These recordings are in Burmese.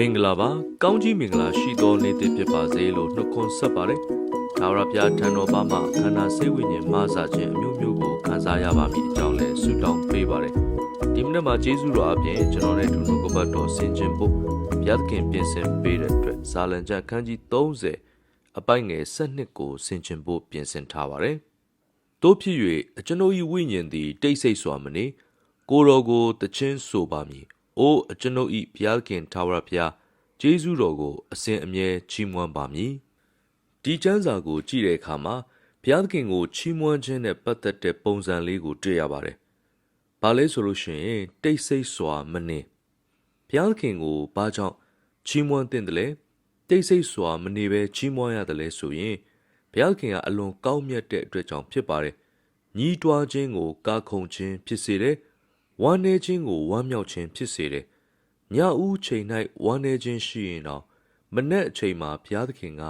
မင်္ဂလာပါကောင်းကြီးမင်္ဂလာရှိသောနေ့တစ်ဖြစ်ပါစေလို့နှုတ်ခွန်းဆက်ပါတယ်ဒါဝရပြထံတော်ပါမှာခန္ဓာစိတ်ဝိညာဉ်မဆာခြင်းအမျိုးမျိုးကိုခံစားရပါမည်အကြောင်းလဲဆုတောင်းပေးပါတယ်ဒီမနေ့မှာကျေးဇူးတော်အပြင်ကျွန်တော်နဲ့ဒုနှုတ်ကပတ်တော်ဆင်ခြင်ဖို့ဘုရားသခင်ပြင်ဆင်ပေးတဲ့အတွက်ဇာလံကျမ်းခန်းကြီး30အပိုင်ငယ်7ကိုဆင်ခြင်ဖို့ပြင်ဆင်ထားပါတယ်တို့ဖြစ်၍အကျွန်ုပ်၏ဝိညာဉ်သည်တိတ်ဆိတ်စွာမနေကိုယ်တော်ကိုတခြင်းဆိုပါမည်။ အိုအကျွန်ုပ်၏ဘုရားခင်ထာဝရဘုရားကျေးဇူးတော်ကိုအစဉ်အမြဲချီးမွမ်းပါမည်။ဒီကျမ်းစာကိုကြည့်တဲ့အခါမှာဘုရားသခင်ကိုချီးမွမ်းခြင်းနဲ့ပတ်သက်တဲ့ပုံစံလေးကိုတွေ့ရပါတယ်။ဘာလဲဆိုလို့ရှိရင်တိတ်ဆိတ်စွာမနေဘုရားသခင်ကိုဘာကြောင့်ချီးမွမ်းတဲ့တယ်လဲတိတ်ဆိတ်စွာမနေပဲချီးမွမ်းရတယ်လဲဆိုရင်ဘုရားသခင်ကအလွန်ကောင်းမြတ်တဲ့အတွက်ကြောင့်ဖြစ်ပါတယ်။ညီးတွားခြင်းကိုကာခုန်ခြင်းဖြစ်စေတယ်။ ဝမ်းနည်းခြင်းကိုဝမ်းမြောက်ခြင်းဖြစ်စေတယ်။ညဦးချိန်၌ဝမ်းနည်းခြင်းရှိရင်တော့မနေ့အချိန်မှာဘုရားသခင်က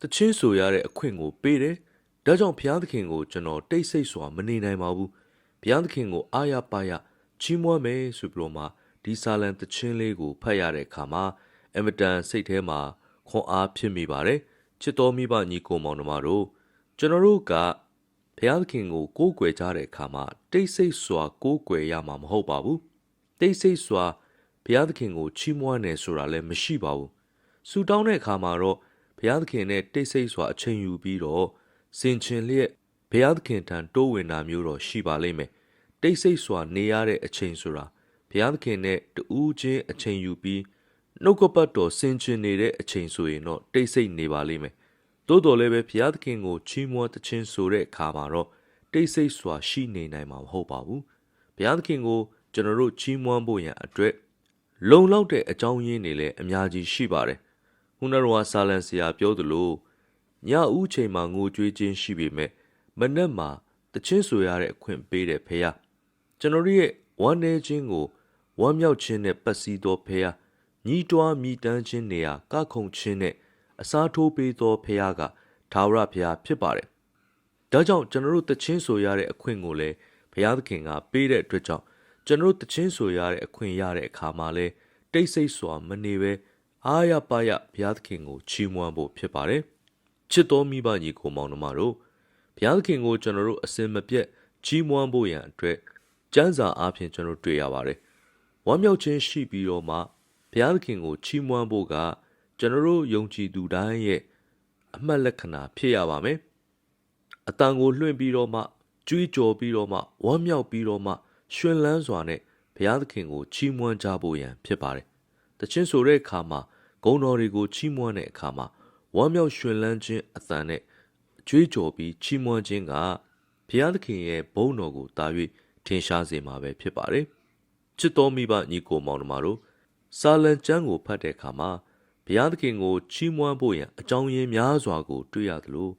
တချင်းဆိုရတဲ့အခွင့်ကိုပေးတယ်။ဒါကြောင့်ဘုရားသခင်ကိုကျွန်တော်တိတ်ဆိတ်စွာမနေနိုင်ပါဘူး။ဘုရားသခင်ကိုအားရပါရချီးမွမ်းမယ်ဆိုပြီးတော့မှဒီစာလံတချင်းလေးကိုဖတ်ရတဲ့အခါမှာအမတန်စိတ်ထဲမှာခွန်အားဖြစ်မိပါတယ်။ချစ်တော်မိဘညီကိုမောင်နှမတို့ကျွန်တော်တို့က ဘုရားသခင်ကိုကိုးကွယ်ကြတဲ့အခါမှာတိတ်ဆိတ်စွာကိုးကွယ်ရမှာမဟုတ်ပါဘူးတိတ်ဆိတ်စွာဘုရားသခင်ကိုချီးမွမ်းတယ်ဆိုတာလည်းမရှိပါဘူးဆူတောင်းတဲ့အခါမှာတော့ဘုရားသခင်နဲ့တိတ်ဆိတ်စွာအချိန်ယူပြီးတော့စင်ချင်လျက်ဘုရားသခင်ထံတိုးဝင်တာမျိုးတော့ရှိပါလိမ့်မယ်တိတ်ဆိတ်စွာနေရတဲ့အချိန်ဆိုတာဘုရားသခင်နဲ့တူးချင်းအချိန်ယူပြီးနှုတ်ကပတ်တော်စင်ချင်နေတဲ့အချိန်ဆိုရင်တော့တိတ်ဆိတ်နေပါလိမ့်မယ် သို့တော်လည်းပဲဘုရားသခင်ကိုချီးမွမ်းတခြင်းဆိုတဲ့အခါမှာတော့တိတ်ဆိတ်စွာရှိနေနိုင်မှာမဟုတ်ပါဘူးဘုရားသခင်ကိုကျွန်တော်တို့ချီးမွမ်းဖို့ရန်အတွက်လုံလောက်တဲ့အကြောင်းရင်းတွေလည်းအများကြီးရှိပါတယ်ခုနကတော့ဆာလန်ဆရာပြောသလိုညဦးချိန်မှာငိုကြွေးခြင်းရှိပေမဲ့မနက်မှာတခြင်းဆိုရတဲ့အခွင့်ပေးတယ်ဖေဟာကျွန်တော်တို့ရဲ့ဝမ်းနေခြင်းကိုဝမ်းမြောက်ခြင်းနဲ့ပတ်စည်းသောဖေဟာညီးတွားမိတမ်းခြင်းနေရာကခုန်ခြင်းနဲ့ အစားထိုးပေးသောဖခင်ကထာဝရဘုရားဖြစ်ပါတယ်။ဒါကြောင့်ကျွန်တော်တို့တချင်းဆိုရတဲ့အခွင့်ကိုလည်းဘုရားသခင်ကပေးတဲ့အတွက်ကြောင့်ကျွန်တော်တို့တချင်းဆိုရတဲ့အခွင့်ရတဲ့အခါမှာလဲတိတ်ဆိတ်စွာမနေပဲအားရပါရဘုရားသခင်ကိုချီးမွမ်းဖို့ဖြစ်ပါတယ်။ချစ်တော်မိဘညီကိုမောင်နှမတို့ဘုရားသခင်ကိုကျွန်တော်တို့အစင်မပြတ်ချီးမွမ်းဖို့ရန်အတွက်စံစာအားဖြင့်ကျွန်တော်တွေ့ရပါတယ်။ဝမ်းမြောက်ခြင်းရှိပြီးတော့မှဘုရားသခင်ကိုချီးမွမ်းဖို့က ကျွန်တော်တို့ယုံကြည်သူတိုင်းရဲ့အမှတ်လက္ခဏာဖြစ်ရပါမယ်။အတန်ကိုလွှင့်ပြီးတော့မှကြွေးကြော်ပြီးတော့မှဝမ်းမြောက်ပြီးတော့မှရှင်လန်းစွာနဲ့ဘုရားသခင်ကိုချီးမွမ်းကြဖို့ရန်ဖြစ်ပါတယ်။တခြင်းဆိုတဲ့အခါမှာဂုဏ်တော်တွေကိုချီးမွမ်းတဲ့အခါမှာဝမ်းမြောက်ရှင်လန်းခြင်းအသံနဲ့ကြွေးကြော်ပြီးချီးမွမ်းခြင်းကဘုရားသခင်ရဲ့ဘုန်းတော်ကိုတာ၍ထင်ရှားစေမှာပဲဖြစ်ပါတယ်။ချစ်တော်မိဘညီကိုမောင်နှမတို့စာလံကျမ်းကိုဖတ်တဲ့အခါမှာ ဘုရားသခင်ကိုချီးမွမ်းဖို့ရန်အကြောင်းရင်းများစွာကိုတွေ့ရသလို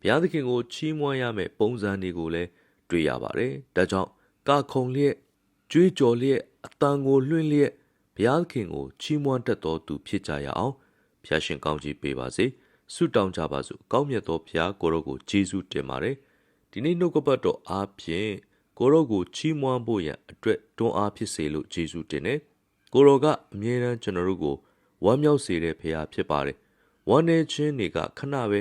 ဘုရားသခင်ကိုချီးမွမ်းရမယ့်ပုံစံတွေကိုလည်းတွေ့ရပါတယ်။ဒါကြောင့်ကာခုံလျက်ကြွေးကြော်လျက်အတန်ကိုလွှင့်လျက်ဘုရားသခင်ကိုချီးမွမ်းတတ်တော်သူဖြစ်ကြရအောင်ဖျာရှင်ကောင်းကြီးပေးပါစေ။ဆုတောင်းကြပါစို့။ကောင်းမြတ်သောဘုရားကိုရောကိုယေရှုတင်ပါတယ်။ဒီနေ့နှုတ်ကပတ်တော်အားဖြင့်ကိုရောကိုချီးမွမ်းဖို့ရန်အတွက်တွန်းအားဖြစ်စေလို့ယေရှုတင်တယ်။ကိုရောကအမြဲတမ်းကျွန်တော်တို့ကို ဝမ်းမြောက်စေတဲ့ဖရာဖြစ်ပါတယ်။ဝမ်းနေခြင်းတွေကခဏပဲ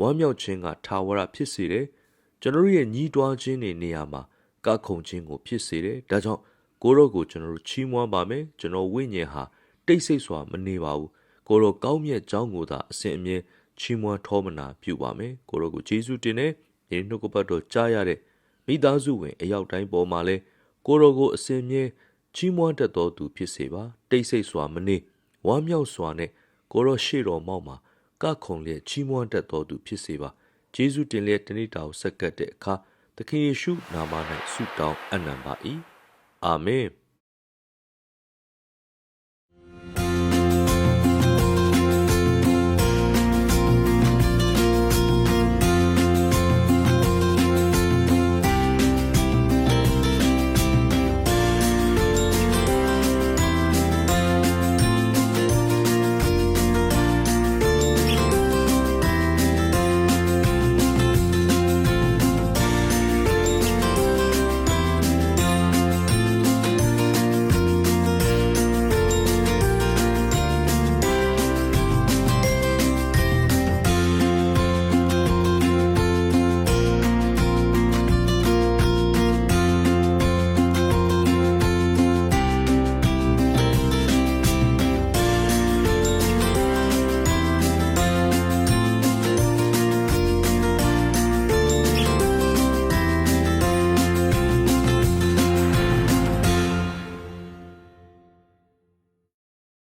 ဝမ်းမြောက်ခြင်းကထာဝရဖြစ်စေတယ်။ကျွန်တော်ရဲ့ညီးတွားခြင်းတွေနေရာမှာကခုန်ခြင်းကိုဖြစ်စေတယ်။ဒါကြောင့်ကိုရောကိုကျွန်တော်တို့ချီးမွမ်းပါမယ်။ကျွန်တော်ဝိညာဉ်ဟာတိတ်ဆိတ်စွာမနေပါဘူး။ကိုရောကောင်းမြတ်ကြောင်းကိုသာအစဉ်အမြဲချီးမွမ်းထောမနာပြုပါမယ်။ကိုရောကိုယေရှုတင်တဲ့ဒီနှုတ်ကပတ်တော်ကြားရတဲ့မိသားစုဝင်အရောက်တိုင်းပေါ်မှာလဲကိုရောကိုအစဉ်အမြဲချီးမွမ်းတတ်တော်သူဖြစ်စေပါ။တိတ်ဆိတ်စွာမနေ ဝမ်းမြောက်စွာနဲ့ကိုရောရှေ့တော်မောက်မှာကခုံလျက်ချီးမွမ်းတတ်တော်သူဖြစ်စေပါဂျေဇုတင်လျက်တနေ့တာကိုဆက်ကပ်တဲ့အခါသခင်ယေရှုနာမ၌ဆုတောင်းအနံပါ၏အာမင်